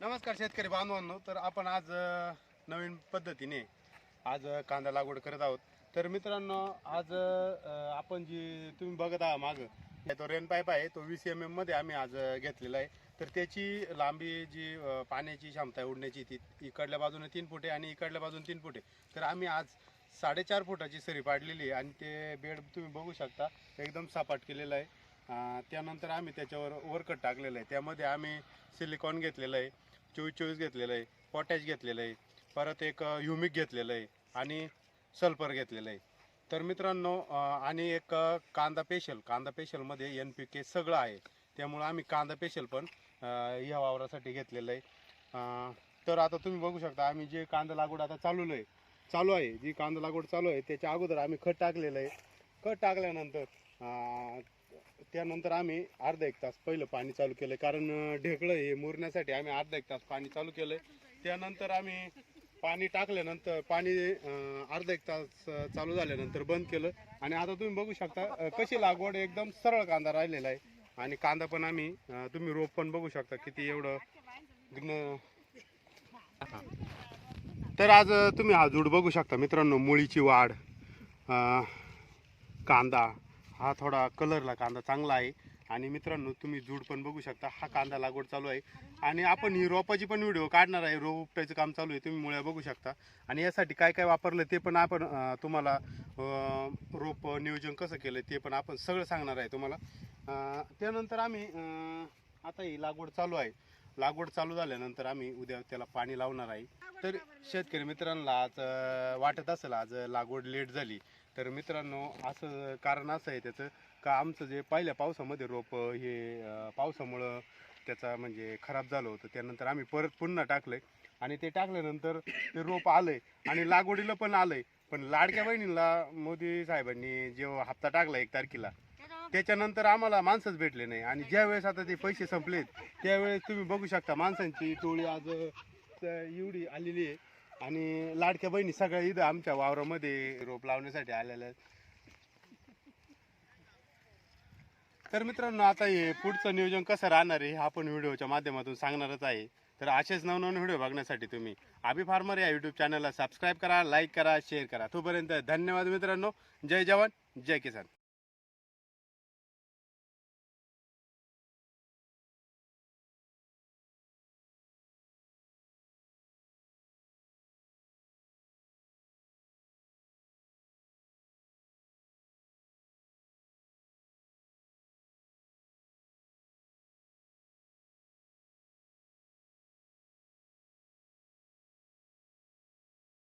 नमस्कार शेतकरी बांधवांनो. तर आपण आज अ, नवीन पद्धतीने आज अ, कांदा लागवड करत आहोत. तर मित्रांनो आज अ, आपण जी तुम्ही बघत आहात मागं तो रेन पाईप आहे तो वीस एम एममध्ये आम्ही आज अ, घेतलेला आहे. तर त्याची लांबी जी अ, पाण्याची क्षमता आहे उडण्याची ती इकडल्या बाजूने तीन फुटे आणि इकडल्या बाजूने तीन फुटे तर आम्ही आज साडेचार फुटाची सरी पाडलेली आहे आणि ते बेड तुम्ही बघू शकता एकदम सपाट केलेलं आहे. त्यानंतर आम्ही त्याच्यावर वरकट टाकलेलं आहे. त्यामध्ये आम्ही सिलिकॉन घेतलेलं आहे. चोवीस चोवीस घेतलेलं आहे पोटॅश घेतलेलं आहे परत एक ह्युमिक घेतलेलं आहे आणि सल्फर घेतलेलं आहे. तर मित्रांनो आणि एक कांदा पेशल कांदा पेशलमध्ये एन पी के सगळं आहे. त्यामुळं आम्ही कांदा पेशल पण ह्या या वावरासाठी घेतलेलं आहे. तर आता तुम्ही बघू शकता आम्ही जे कांदा लागवड आता चालू आहे चालू आहे जी कांदा लागवड चालू आहे त्याच्या अगोदर आम्ही खत टाकलेलं आहे. खत टाकल्यानंतर त्यानंतर आम्ही अर्धा एक तास पहिलं पाणी चालू केलं कारण ढेकळं हे मुरण्यासाठी आम्ही अर्धा एक तास पाणी चालू केलं त्यानंतर आम्ही पाणी टाकल्यानंतर पाणी अर्धा एक तास चालू झाल्यानंतर बंद केलं. आणि आता तुम्ही बघू शकता कशी लागवड एकदम सरळ कांदा राहिलेला आहे. आणि कांदा पण आम्ही तुम्ही रोप पण बघू शकता किती एवढं तर आज तुम्ही हा जूड बघू शकता मित्रांनो मुळीची वाढ कांदा. हा थोडा कलरला कांदा चांगला आहे. आणि मित्रांनो तुम्ही जूड पण बघू शकता हा कांदा लागवड चालू आहे. आणि आपण ही रोपाची पण व्हिडिओ काढणार आहे. रोप उपटायचं काम चालू आहे तुम्ही मुळ्या बघू शकता. आणि यासाठी काय काय वापरलं ते पण आपण तुम्हाला रोप नियोजन कसं केलं ते पण आपण सगळं सांगणार आहे तुम्हाला. त्यानंतर आम्ही आता ही लागवड चालू आहे. लागवड चालू झाल्यानंतर आम्ही उद्या त्याला पाणी लावणार आहे. तर शेतकरी मित्रांना आज वाटत असेल आज लागवड लेट झाली. तर मित्रांनो असं कारण असं आहे त्याचं का आमचं जे पहिल्या पावसामध्ये रोप हे पावसामुळं त्याचा म्हणजे खराब झालं होतं त्यानंतर आम्ही परत पुन्हा टाकलंय. आणि ते टाकल्यानंतर ते रोप आलंय आणि लागवडीला पण आलंय. पण लाडक्या बहिणीला मोदी साहेबांनी जेव्हा हप्ता टाकला एक तारखेला त्याच्यानंतर आम्हाला माणसंच भेटले नाही. आणि ज्या वेळेस आता ते पैसे संपलेत त्यावेळेस तुम्ही बघू शकता माणसांची टोळी आज एवढी आलेली आहे. आणि लाडक्या बहिणी सगळ्या इथं आमच्या वावरामध्ये रोप लावण्यासाठी आलेल्या आहेत. तर मित्रांनो आता हे पुढचं नियोजन कसं राहणार आहे हे आपण व्हिडिओच्या माध्यमातून सांगणारच आहे. तर असेच नवनवीन व्हिडिओ बघण्यासाठी तुम्ही आबी फार्मर या यूट्यूब चॅनलला सबस्क्राईब करा लाईक करा शेअर करा. तोपर्यंत धन्यवाद मित्रांनो. जय जवान जय किसान.